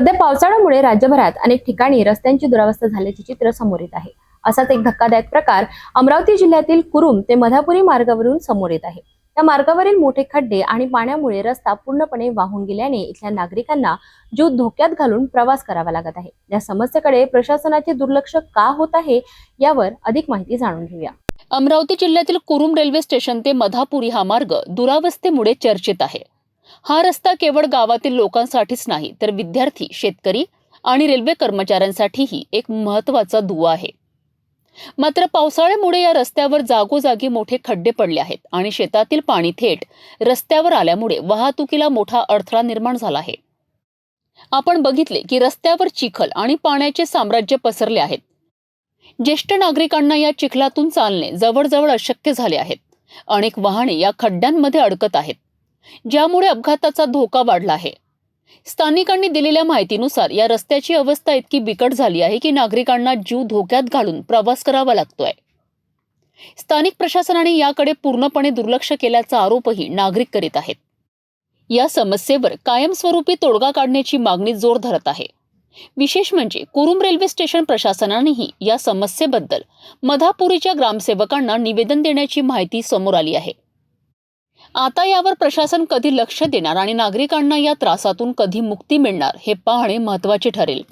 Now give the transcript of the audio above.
सध्या पावसाळ्यामुळे राज्यभरात अनेक ठिकाणी रस्त्यांची दुरावस्था झाल्याचे चित्र समोर येत आहे. असाच एक धक्कादायक प्रकार अमरावती जिल्ह्यातील कुरुम ते मधापुरी मार्गावरून समोर येत आहे. या मार्गावरील मोठे खड्डे आणि पाण्यामुळे रस्ता पूर्णपणे वाहून गेल्याने इथल्या नागरिकांना जीव धोक्यात घालून प्रवास करावा लागत आहे. या समस्येकडे प्रशासनाचे दुर्लक्ष का होत आहे यावर अधिक माहिती जाणून घेऊया. अमरावती जिल्ह्यातील कुरुम रेल्वे स्टेशन ते मधापुरी हा मार्ग दुरावस्थेमुळे चर्चेत आहे. हा रस्ता केवळ गावातील लोकांसाठीच नाही तर विद्यार्थी शेतकरी आणि रेल्वे कर्मचाऱ्यांसाठीही एक महत्त्वाचा दुवा आहे. मात्र पावसाळ्यामुळे या रस्त्यावर जागोजागी मोठे खड्डे पडले आहेत आणि शेतातील पाणी थेट रस्त्यावर आल्यामुळे वाहतुकीला मोठा अडथळा निर्माण झाला आहे. आपण बघितले की रस्त्यावर चिखल आणि पाण्याचे साम्राज्य पसरले आहेत. ज्येष्ठ नागरिकांना या चिखलातून चालणे जवळजवळ अशक्य झाले आहेत. अनेक वाहने या खड्ड्यांमध्ये अडकत आहेत. ज्यामुळे अपघाताचा धोका वाढला आहे. स्थानिकांनी दिलेल्या माहितीनुसार या रस्त्याची अवस्था इतकी बिकट झाली आहे की नागरिकांना जीव धोक्यात घालून प्रवास करावा लागतोय. स्थानिक प्रशासनाने याकडे पूर्णपणे दुर्लक्ष केल्याचा आरोपही नागरिक करीत आहेत. या समस्येवर कायमस्वरूपी तोडगा काढण्याची मागणी जोर धरत आहे. विशेष म्हणजे कुरुम रेल्वे स्टेशन प्रशासनानेही या समस्येबद्दल मधापुरीच्या ग्रामसेवकांना निवेदन देण्याची माहिती समोर आली आहे. आता यावर प्रशासन कधी लक्ष देणार आणि नागरिकांना या त्रासातून कधी मुक्ती मिळणार हे पाहणे महत्त्वाचे ठरेल.